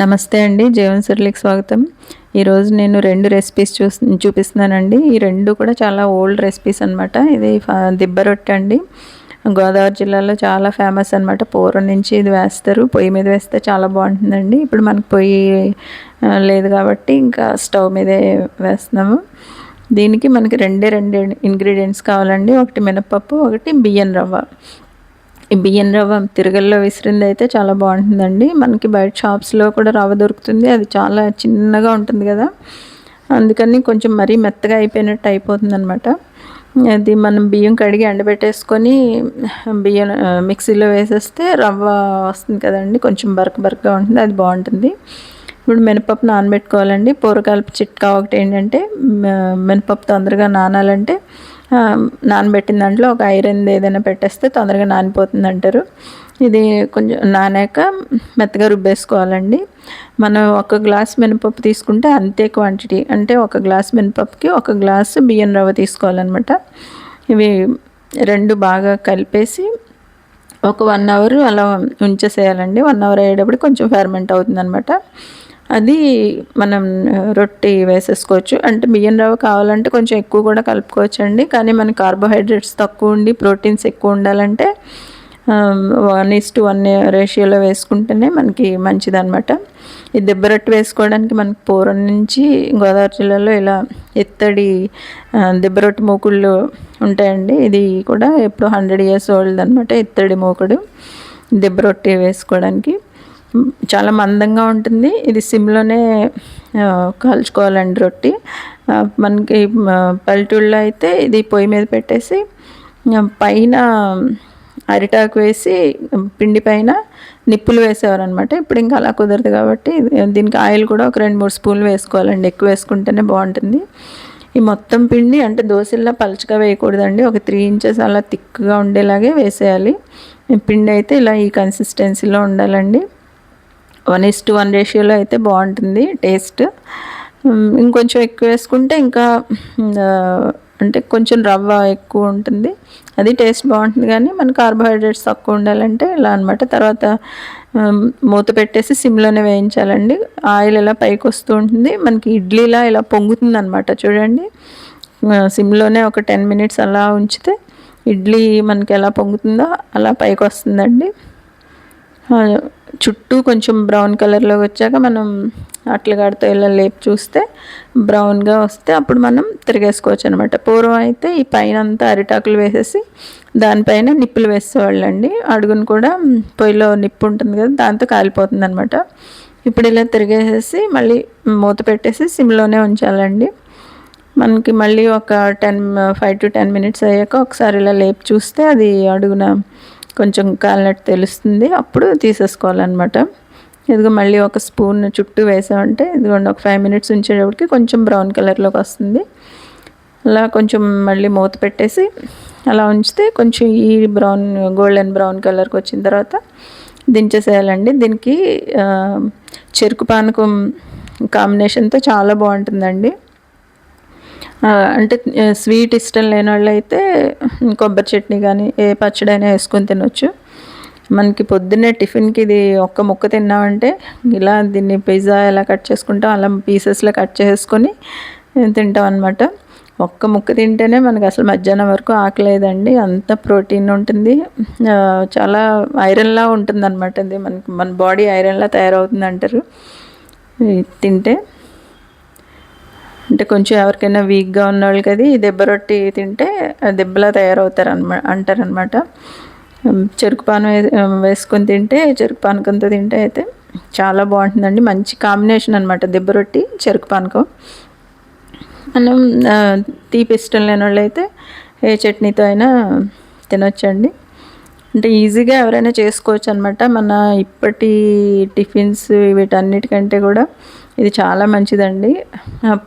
నమస్తే అండి జీవన్ సర్లికి స్వాగతం. ఈరోజు నేను రెండు రెసిపీస్ చూ చూపిస్తున్నానండి. ఈ రెండు కూడా చాలా ఓల్డ్ రెసిపీస్ అనమాట ఇది దిబ్బ రొట్టె అండి. గోదావరి జిల్లాలో చాలా ఫేమస్ అనమాట పూర్వం నుంచి ఇది వేస్తారు. పొయ్యి మీద వేస్తే చాలా బాగుంటుందండి. ఇప్పుడు మనకు పొయ్యి లేదు కాబట్టి ఇంకా స్టవ్ మీదే వేస్తున్నాము. దీనికి మనకి రెండే రెండు ఇంగ్రీడియంట్స్ కావాలండి. ఒకటి మినపప్పు ఒకటి బియ్యం రవ్వ. ఈ బియ్యం రవ్వ తిరగల్లో విసిరింది అయితే చాలా బాగుంటుందండి. మనకి బయట షాప్స్లో కూడా రవ్వ దొరుకుతుంది. అది చాలా చిన్నగా ఉంటుంది కదా. అందుకని కొంచెం మరీ మెత్తగా అయిపోయినట్టు అయిపోతుంది అనమాట అది మనం బియ్యం కడిగి ఎండబెట్టేసుకొని బియ్యం మిక్సీలో వేసేస్తే రవ్వ వస్తుంది కదండి. కొంచెం బరక బరకగా ఉంటుంది. అది బాగుంటుంది. ఇప్పుడు మినపప్పు నానబెట్టుకోవాలండి. పూరకాలపు చిట్కా ఒకటి ఏంటంటే మినపప్పు తొందరగా నానాలంటే నానబెట్టిన దాంట్లో ఒక ఐరన్ ఏదైనా పెట్టేస్తే తొందరగా నానిపోతుంది అంటారు. ఇది కొంచెం నానాక మెత్తగా రుబ్బేసుకోవాలండి. మనం ఒక గ్లాస్ మినపప్పు తీసుకుంటే అంతే క్వాంటిటీ అంటే ఒక గ్లాస్ మినపప్పుకి ఒక గ్లాసు బియ్యం రవ్వ తీసుకోవాలన్నమాట. ఇవి రెండు బాగా కలిపేసి ఒక వన్ అవర్ అలా ఉంచేసేయాలండి. వన్ అవర్ అయ్యేటప్పుడు కొంచెం ఫెర్మెంట్ అవుతుంది అనమాట అది మనం రొట్టి వేసేసుకోవచ్చు. అంటే బియ్యం రవ్వ కావాలంటే కొంచెం ఎక్కువ కూడా కలుపుకోవచ్చు అండి కానీ మన కార్బోహైడ్రేట్స్ తక్కువ ఉండి ప్రోటీన్స్ ఎక్కువ ఉండాలంటే వన్ ఈస్ టు వన్ రేషియోలో వేసుకుంటేనే మనకి మంచిదన్నమాట. ఈ దెబ్బరొట్టు వేసుకోవడానికి మనకి పూర్వం నుంచి గోదావరి జిల్లాలో ఇలా ఎత్తడి దెబ్బరొట్టు మూకుళ్ళు ఉంటాయండి. ఇది కూడా ఎప్పుడు హండ్రెడ్ ఇయర్స్ ఓల్డ్ అనమాట ఎత్తడి మూకుడు దెబ్బరొట్టి వేసుకోవడానికి. చాలా మందంగా ఉంటుంది. ఇది సిమ్లోనే కాల్చుకోవాలండి రొట్టి. మనకి పల్లెటూళ్ళలో అయితే ఇది పొయ్యి మీద పెట్టేసి పైన అరిటాకు వేసి పిండి పైన నిప్పులు వేసేవారు అనమాట ఇప్పుడు ఇంకా అలా కుదరదు కాబట్టి దీనికి ఆయిల్ కూడా ఒక రెండు మూడు స్పూన్లు వేసుకోవాలండి. ఎక్కువ వేసుకుంటేనే బాగుంటుంది. ఈ మొత్తం పిండి అంటే దోశల్లో పలుచగా వేయకూడదండి. ఒక త్రీ ఇంచెస్ అలా థిక్గా ఉండేలాగే వేసేయాలి. పిండి అయితే ఇలా ఈ కన్సిస్టెన్సీలో ఉండాలండి. వన్ ఇస్ టు వన్ రేషియోలో అయితే బాగుంటుంది టేస్ట్. ఇంకొంచెం ఎక్కువ వేసుకుంటే ఇంకా అంటే కొంచెం రవ్వ ఎక్కువ ఉంటుంది. అది టేస్ట్ బాగుంటుంది కానీ మన కార్బోహైడ్రేట్స్ తక్కువ ఉండాలంటే ఇలా అనమాట తర్వాత మూత పెట్టేసి సిమ్లోనే వేయించాలండి. ఆయిల్ ఇలా పైకి వస్తూ ఉంటుంది. మనకి ఇడ్లీలా ఇలా పొంగుతుంది అనమాట చూడండి. సిమ్లోనే ఒక టెన్ మినిట్స్ అలా ఉంచితే ఇడ్లీ మనకి ఎలా పొంగుతుందో అలా పైకి వస్తుందండి. చుట్టూ కొంచెం బ్రౌన్ కలర్లో వచ్చాక మనం అట్లగాడితో ఇలా లేపు చూస్తే బ్రౌన్గా వస్తే అప్పుడు మనం తిరిగేసుకోవచ్చు అనమాట పూర్వం అయితే ఈ పైన అంతా అరిటాకులు వేసేసి దానిపైన నిప్పులు వేసేవాళ్ళండి. అడుగును కూడా పొయ్యిలో నిప్పు ఉంటుంది కదా దాంతో కాలిపోతుంది అనమాట ఇప్పుడు ఇలా తిరిగేసేసి మళ్ళీ మూత పెట్టేసి సిమ్లోనే ఉంచాలండి. మనకి మళ్ళీ ఒక ten five to ten minutes అయ్యాక ఒకసారి ఇలా లేపు చూస్తే అది అడుగున కొంచెం కాలినట్టు తెలుస్తుంది. అప్పుడు తీసేసుకోవాలన్నమాట. ఇదిగో మళ్ళీ ఒక స్పూన్ చుట్టూ వేసామంటే ఇదిగోండి ఒక ఫైవ్ మినిట్స్ ఉంచేటప్పటికి కొంచెం బ్రౌన్ కలర్లోకి వస్తుంది. అలా కొంచెం మళ్ళీ మూత పెట్టేసి అలా ఉంచితే కొంచెం ఈ బ్రౌన్ గోల్డెన్ బ్రౌన్ కలర్కి వచ్చిన తర్వాత దించేసేయాలండి. దీనికి చెరుకు పానకం కాంబినేషన్తో చాలా బాగుంటుందండి. అంటే స్వీట్ ఇష్టం లేని వాళ్ళు అయితే కొబ్బరి చట్నీ కానీ ఏ పచ్చడి అయినా వేసుకొని తినొచ్చు. మనకి పొద్దున్నే టిఫిన్కి ఇది ఒక్క ముక్క తిన్నామంటే ఇలా దీన్ని పిజ్జా ఎలా కట్ చేసుకుంటాం అలా పీసెస్లో కట్ చేసుకొని తింటాం అనమాట ఒక్క ముక్క తింటేనే మనకు అసలు మధ్యాహ్నం వరకు ఆకలేదండి. అంత ప్రోటీన్ ఉంటుంది. చాలా ఐరన్లా ఉంటుంది అనమాట ఇది. మనకి మన బాడీ ఐరన్లా తయారవుతుంది అంటారు తింటే. అంటే కొంచెం ఎవరికైనా వీక్గా ఉన్న వాళ్ళకి అది దెబ్బ రొట్టి తింటే దెబ్బలా తయారవుతారు అనమాట అంటారనమాట చెరుకు పాను వేసుకొని తింటే చెరుకు పానకంతో తింటే అయితే చాలా బాగుంటుందండి. మంచి కాంబినేషన్ అనమాట దెబ్బ రొట్టి చెరుకు పానకం. మనం తీపి ఇష్టం లేని వాళ్ళు అయితే ఏ చట్నీతో అయినా తినొచ్చండి. అంటే ఈజీగా ఎవరైనా చేసుకోవచ్చు అనమాట మన ఇప్పటి టిఫిన్స్ వీటన్నిటికంటే కూడా ఇది చాలా మంచిదండి.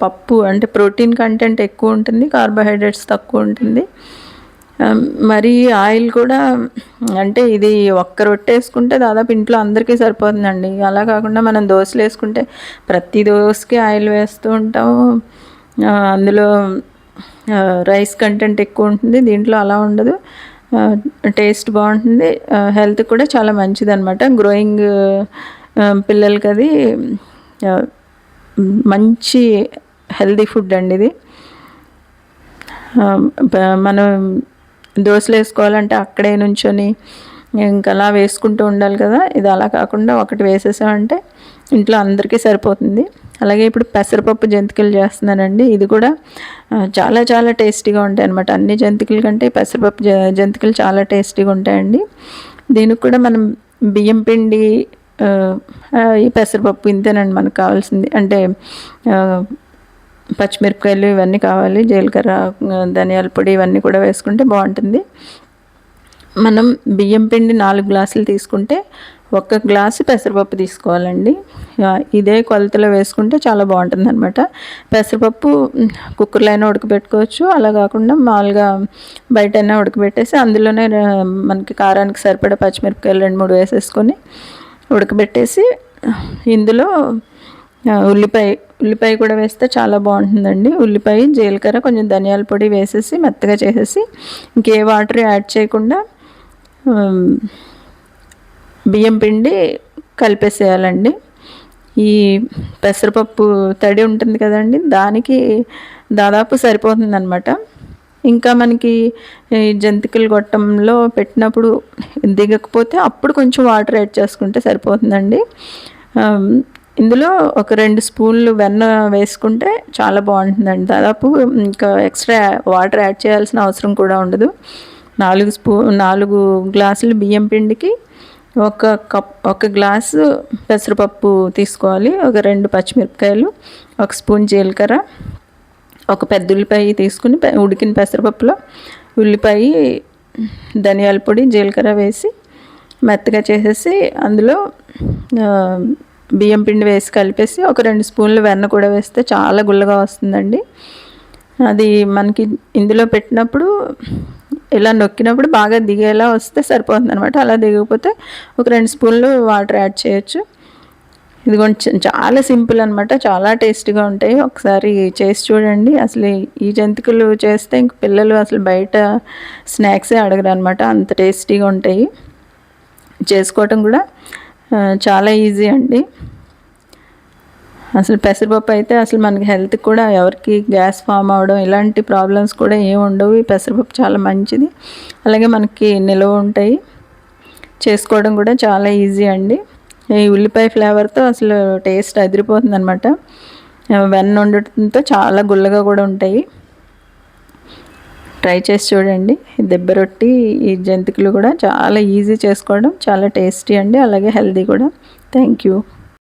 పప్పు అంటే ప్రోటీన్ కంటెంట్ ఎక్కువ ఉంటుంది కార్బోహైడ్రేట్స్ తక్కువ ఉంటుంది. మరి ఆయిల్ కూడా అంటే ఇది ఒక్క రొట్టె వేసుకుంటే దాదాపు ఇంట్లో అందరికీ సరిపోతుందండి. అలా కాకుండా మనం దోశలు వేసుకుంటే ప్రతి దోశకి ఆయిల్ వేస్తూ ఉంటాము. అందులో రైస్ కంటెంట్ ఎక్కువ ఉంటుంది దీంట్లో అలా ఉండదు. టేస్ట్ బాగుంటుంది. హెల్త్ కూడా చాలా మంచిది అనమాట గ్రోయింగ్ పిల్లలకి అది మంచి హెల్దీ ఫుడ్ అండి ఇది. మనం దోశలు వేసుకోవాలంటే అక్కడే నుంచొని ఇంకా అలా వేసుకుంటూ ఉండాలి కదా. ఇది అలా కాకుండా ఒకటి వేసేసామంటే ఇంట్లో అందరికీ సరిపోతుంది. అలాగే ఇప్పుడు పెసరపప్పు జంతికలు చేస్తున్నానండి. ఇది కూడా చాలా చాలా టేస్టీగా ఉంటాయి అనమాట అన్ని జంతికల కంటే పెసరపప్పు జంతికలు చాలా టేస్టీగా ఉంటాయండి. దీనికి కూడా మనం బియ్యం పిండి ఈ పెసరపప్పు ఇంతేనండి మనకు కావాల్సింది. అంటే పచ్చిమిరపకాయలు ఇవన్నీ కావాలి జీలకర్ర ధనియాల పొడి ఇవన్నీ కూడా వేసుకుంటే బాగుంటుంది. మనం బియ్యం పిండి నాలుగు గ్లాసులు తీసుకుంటే ఒక్క గ్లాసు పెసరపప్పు తీసుకోవాలండి. ఇదే కొలతలో వేసుకుంటే చాలా బాగుంటుంది అనమాట పెసరపప్పు కుక్కర్లో అయినా ఉడకబెట్టుకోవచ్చు. అలా కాకుండా మామూలుగా బయటైనా ఉడకబెట్టేసి అందులోనే మనకి కారానికి సరిపడా పచ్చిమిరపకాయలు రెండు మూడు వేసేసుకొని ఉడకబెట్టేసి ఇందులో ఉల్లిపాయ ఉల్లిపాయ కూడా వేస్తే చాలా బాగుంటుందండి. ఉల్లిపాయ జీలకర్ర కొంచెం ధనియాల పొడి వేసేసి మెత్తగా చేసేసి ఇంకే వాటర్ యాడ్ చేయకుండా బియ్యం పిండి కలిపేసేయాలండి. ఈ పెసరపప్పు తడి ఉంటుంది కదండి దానికి దాదాపు సరిపోతుందనమాట ఇంకా మనకి జంతికలు గొట్టంలో పెట్టినప్పుడు దిగకపోతే అప్పుడు కొంచెం వాటర్ యాడ్ చేసుకుంటే సరిపోతుందండి. ఇందులో ఒక రెండు స్పూన్లు వెన్న వేసుకుంటే చాలా బాగుంటుందండి. దాదాపు ఇంకా ఎక్స్ట్రా వాటర్ యాడ్ చేయాల్సిన అవసరం కూడా ఉండదు. నాలుగు స్పూ నాలుగు గ్లాసులు బియ్యం పిండికి ఒక కప్ ఒక గ్లాసు పెసరపప్పు తీసుకోవాలి. ఒక రెండు పచ్చిమిరపకాయలు ఒక స్పూన్ జీలకర్ర ఒక పెద్ద ఉల్లిపాయ తీసుకుని ఉడికిన పెసరపప్పులో ఉల్లిపాయ ధనియాల పొడి జీలకర్ర వేసి మెత్తగా చేసేసి అందులో బియ్యం పిండి వేసి కలిపేసి ఒక రెండు స్పూన్లు వెన్న కూడా వేస్తే చాలా గుల్లగా వస్తుందండి. అది మనకి ఇందులో పెట్టినప్పుడు ఇలా నొక్కినప్పుడు బాగా దిగేలా వస్తే సరిపోతుంది అనమాట అలా దిగకపోతే ఒక రెండు స్పూన్లు వాటర్ యాడ్ చేయొచ్చు. ఇది కొంచెం చాలా సింపుల్ అనమాట చాలా టేస్టీగా ఉంటాయి. ఒకసారి చేసి చూడండి. అసలు ఈ జంతికలు చేస్తే ఇంక పిల్లలు అసలు బయట స్నాక్సే అడగరు అనమాట అంత టేస్టీగా ఉంటాయి. చేసుకోవటం కూడా చాలా ఈజీ అండి. అసలు పెసరపప్పు అయితే అసలు మనకి హెల్త్కి కూడా ఎవరికి గ్యాస్ ఫామ్ అవడం ఇలాంటి ప్రాబ్లమ్స్ కూడా ఏమి ఉండవు. ఈ పెసరపప్పు చాలా మంచిది. అలాగే మనకి నిల్వ ఉంటాయి. చేసుకోవడం కూడా చాలా ఈజీ అండి. ఈ ఉల్లిపాయ ఫ్లేవర్తో అసలు టేస్ట్ అదిరిపోతుంది అనమాట వెన్న ఉండటంతో చాలా గుల్లగా కూడా ఉంటాయి. ట్రై చేసి చూడండి. దెబ్బ రొట్టి ఈ జంతికలు కూడా చాలా ఈజీ చేసుకోవడం చాలా టేస్టీ అండి. అలాగే హెల్దీ కూడా. Thank you